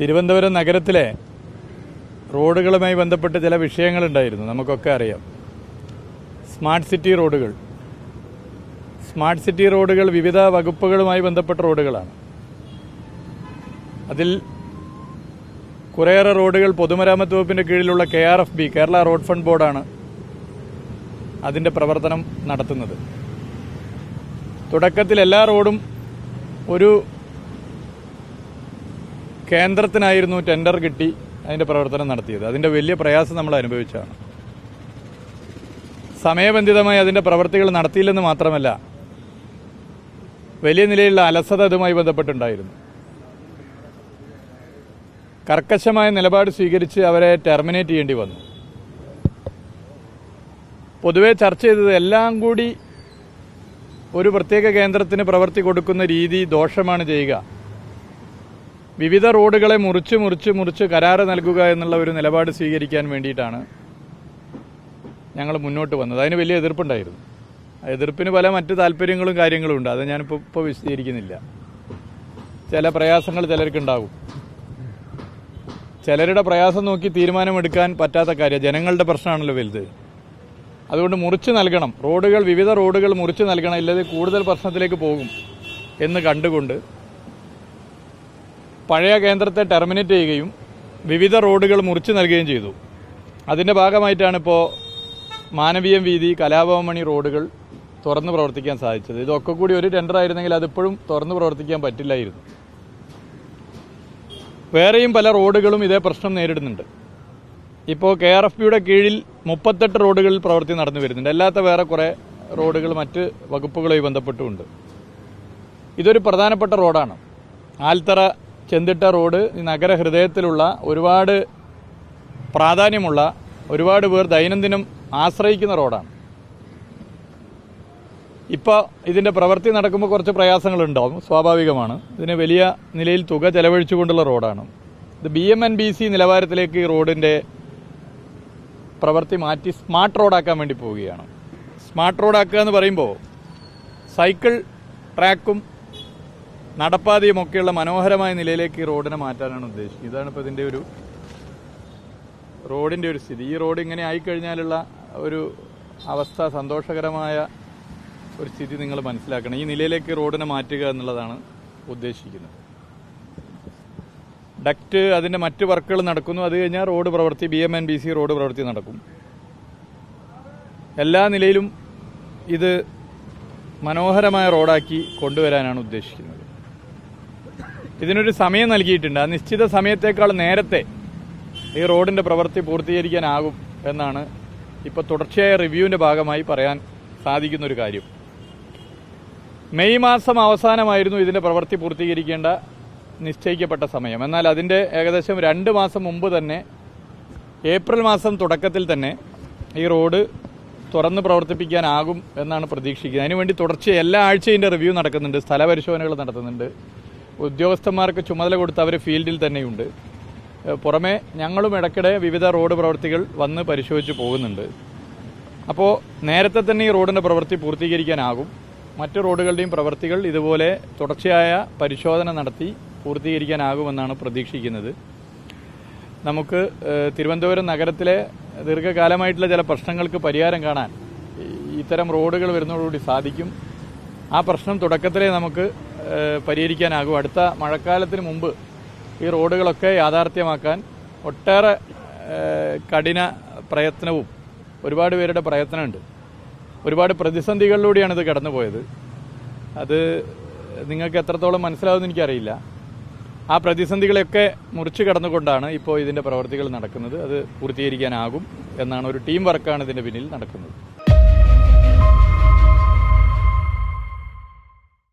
തിരുവനന്തപുരം നഗരത്തിലെ റോഡുകളുമായി ബന്ധപ്പെട്ട് ചില വിഷയങ്ങളുണ്ടായിരുന്നു. നമുക്കൊക്കെ അറിയാം. സ്മാർട്ട് സിറ്റി റോഡുകൾ. സ്മാർട്ട് സിറ്റി റോഡുകൾ വിവിധ വകുപ്പുകളുമായി ബന്ധപ്പെട്ട റോഡുകളാണ്. അതിൽ കുറേയേറെ റോഡുകൾ പൊതുമരാമത്ത് വകുപ്പിന്റെ കീഴിലുള്ള K R F B Kerala road fund ബോർഡാണ് അതിന്റെ പ്രവർത്തനം നടത്തുന്നത്. തുടക്കത്തിൽ എല്ലാ റോഡും ഒരു കേന്ദ്രത്തിനായിരുന്നു ടെൻഡർ കിട്ടി അതിന്റെ പ്രവർത്തനം നടത്തിയത്. അതിന്റെ വലിയ പ്രയാസം നമ്മൾ അനുഭവിച്ചതാണ് സമയബന്ധിതമായി അതിന്റെ പ്രവർത്തികൾ നടത്തിയില്ലെന്ന് മാത്രമല്ല വലിയ നിലയിലുള്ള അലസത അതുമായി ബന്ധപ്പെട്ടുണ്ടായിരുന്നു. കർക്കശമായ നിലപാട് സ്വീകരിച്ച് അവരെ ടെർമിനേറ്റ് ചെയ്യേണ്ടി വന്നു. പൊതുവെ ചർച്ച ചെയ്തത് എല്ലാം കൂടി ഒരു പ്രത്യേക കേന്ദ്രത്തിന് പ്രവർത്തി കൊടുക്കുന്ന രീതി ദോഷമാണ് ചെയ്യുക. വിവിധ റോഡുകളെ മുറിച്ച് മുറിച്ച് മുറിച്ച് കരാറ് നൽകുക എന്നുള്ള ഒരു നിലപാട് സ്വീകരിക്കാൻ വേണ്ടിയിട്ടാണ് ഞങ്ങൾ മുന്നോട്ട് വന്നത്. അതിന് വലിയ എതിർപ്പുണ്ടായിരുന്നു. എതിർപ്പിന് പല മറ്റ് താല്പര്യങ്ങളും കാര്യങ്ങളും ഉണ്ട്. അത് ഞാനിപ്പോൾ ഇപ്പോൾ വിശദീകരിക്കുന്നില്ല. ചില പ്രയാസങ്ങൾ ചിലർക്കുണ്ടാകും. ചിലരുടെ പ്രയാസം നോക്കി തീരുമാനമെടുക്കാൻ പറ്റാത്ത കാര്യം. ജനങ്ങളുടെ പ്രശ്നമാണല്ലോ വലുത്. അതുകൊണ്ട് മുറിച്ച് നൽകണം. റോഡുകൾ വിവിധ റോഡുകൾ മുറിച്ച് നൽകണം. ഇല്ലാതെ കൂടുതൽ പ്രശ്നത്തിലേക്ക് പോകും എന്ന് കണ്ടുകൊണ്ട് പഴയ കേന്ദ്രത്തെ ടെർമിനേറ്റ് ചെയ്യുകയും വിവിധ റോഡുകൾ മുറിച്ച് നൽകുകയും ചെയ്തു. അതിന്റെ ഭാഗമായിട്ടാണ് ഇപ്പോൾ മാനവീയം വീതി കലാഭവമണി റോഡുകൾ തുറന്നു പ്രവർത്തിക്കാൻ സാധിച്ചത്. ഇതൊക്കെ കൂടി ഒരു ടെൻഡർ ആയിരുന്നെങ്കിൽ അതിപ്പോഴും തുറന്നു പ്രവർത്തിക്കാൻ പറ്റില്ലായിരുന്നു. വേറെയും പല റോഡുകളും ഇതേ പ്രശ്നം നേരിടുന്നുണ്ട്. ഇപ്പോൾ കെ ആർ എഫ് പിയുടെ കീഴിൽ മുപ്പത്തെട്ട് റോഡുകളിൽ പ്രവൃത്തി നടന്നു വരുന്നുണ്ട്. അല്ലാത്ത വേറെ കുറേ റോഡുകൾ മറ്റ് വകുപ്പുകളുമായി ബന്ധപ്പെട്ടുമുണ്ട്. ഇതൊരു പ്രധാനപ്പെട്ട റോഡാണ്. ആൽത്തറ ചെന്തിട്ട റോഡ് നഗരഹൃദയത്തിലുള്ള ഒരുപാട് പ്രാധാന്യമുള്ള ഒരുപാട് പേർ ദൈനംദിനം ആശ്രയിക്കുന്ന റോഡാണ്. ഇപ്പോൾ ഇതിന്റെ പ്രവൃത്തി നടക്കുമ്പോൾ കുറച്ച് പ്രയാസങ്ങളുണ്ടാവും സ്വാഭാവികമാണ്. ഇതിന് വലിയ നിലയിൽ തുക ചെലവഴിച്ചുകൊണ്ടുള്ള റോഡാണ്. ഇത് B M N B C നിലവാരത്തിലേക്ക് ഈ റോഡിന്റെ പ്രവൃത്തി മാറ്റി സ്മാർട്ട് റോഡാക്കാൻ വേണ്ടി പോവുകയാണ്. സ്മാർട്ട് റോഡാക്കുക എന്ന് പറയുമ്പോൾ സൈക്കിൾ ട്രാക്കും നടപ്പാതയും ഒക്കെയുള്ള മനോഹരമായ നിലയിലേക്ക് ഈ റോഡിനെ മാറ്റാനാണ് ഉദ്ദേശിക്കുന്നത് ഇതാണ് ഇപ്പോൾ ഇതിന്റെ ഒരു റോഡിന്റെ ഒരു സ്ഥിതി. ഈ റോഡ് ഇങ്ങനെ ആയിക്കഴിഞ്ഞാലുള്ള ഒരു അവസ്ഥ സന്തോഷകരമായ ഒരു സ്ഥിതി നിങ്ങൾ മനസ്സിലാക്കണം. ഈ നിലയിലേക്ക് റോഡിനെ മാറ്റുക എന്നുള്ളതാണ് ഉദ്ദേശിക്കുന്നത്. ഡക്റ്റ് അതിന്റെ മറ്റ് വർക്കുകൾ നടക്കുന്നു. അത് കഴിഞ്ഞാൽ റോഡ് പ്രവൃത്തി B M N B C road പ്രവൃത്തി നടക്കും. എല്ലാ നിലയിലും ഇത് മനോഹരമായ റോഡാക്കി കൊണ്ടുവരാനാണ് ഉദ്ദേശിക്കുന്നത്. ഇതിനൊരു സമയം നൽകിയിട്ടുണ്ട്. ആ നിശ്ചിത സമയത്തേക്കാൾ നേരത്തെ ഈ റോഡിന്റെ പ്രവൃത്തി പൂർത്തീകരിക്കാനാകും എന്നാണ് ഇപ്പോൾ തുടർച്ചയായ റിവ്യൂവിന്റെ ഭാഗമായി പറയാൻ സാധിക്കുന്നൊരു കാര്യം. മെയ് മാസം അവസാനമായിരുന്നു ഇതിന്റെ പ്രവൃത്തി പൂർത്തീകരിക്കേണ്ട നിശ്ചയിക്കപ്പെട്ട സമയം. എന്നാൽ അതിന്റെ ഏകദേശം രണ്ട് മാസം മുമ്പ് തന്നെ ഏപ്രിൽ മാസം തുടക്കത്തിൽ തന്നെ ഈ റോഡ് തുറന്ന് പ്രവർത്തിപ്പിക്കാനാകും എന്നാണ് പ്രതീക്ഷിക്കുന്നത്. അതിനുവേണ്ടി തുടർച്ചയായി എല്ലാ ആഴ്ചയും റിവ്യൂ നടക്കുന്നുണ്ട് സ്ഥലപരിശോധനകൾ നടത്തുന്നുണ്ട്. ഉദ്യോഗസ്ഥന്മാർക്ക് ചുമതല കൊടുത്ത് അവർ ഫീൽഡിൽ തന്നെയുണ്ട്. പുറമെ ഞങ്ങളും ഇടയ്ക്കിടെ വിവിധ റോഡ് പ്രവൃത്തികൾ വന്ന് പരിശോധിച്ച് പോകുന്നുണ്ട്. അപ്പോൾ നേരത്തെ തന്നെ ഈ റോഡിന്റെ പ്രവൃത്തി പൂർത്തീകരിക്കാനാകും. മറ്റ് റോഡുകളുടെയും പ്രവൃത്തികൾ ഇതുപോലെ തുടർച്ചയായ പരിശോധന നടത്തി പൂർത്തീകരിക്കാനാകുമെന്നാണ് പ്രതീക്ഷിക്കുന്നത്. നമുക്ക് തിരുവനന്തപുരം നഗരത്തിലെ ദീർഘകാലമായിട്ടുള്ള ചില പ്രശ്നങ്ങൾക്ക് പരിഹാരം കാണാൻ ഇത്തരം റോഡുകൾ വരുന്നതോടുകൂടി സാധിക്കും. ആ പ്രശ്നം തുടക്കത്തിലേ നമുക്ക് പരിഹരിക്കാനാകും. അടുത്ത മഴക്കാലത്തിന് മുമ്പ് ഈ റോഡുകളൊക്കെ യാഥാർത്ഥ്യമാക്കാൻ ഒട്ടേറെ കഠിന പ്രയത്നവും ഒരുപാട് പേരുടെ പ്രയത്നമുണ്ട്. ഒരുപാട് പ്രതിസന്ധികളിലൂടെയാണ് ഇത് കടന്നുപോയത്. അത് നിങ്ങൾക്ക് എത്രത്തോളം മനസ്സിലാവുമെന്ന് എനിക്കറിയില്ല. ആ പ്രതിസന്ധികളെയൊക്കെ മുറിച്ച് കടന്നുകൊണ്ടാണ് ഇപ്പോൾ ഇതിന്റെ പ്രവർത്തികൾ നടക്കുന്നത്. അത് പൂർത്തീകരിക്കാനാകും എന്നാണ് ഒരു ടീം വർക്കാണ് ഇതിന്റെ പിന്നിൽ നടക്കുന്നത്.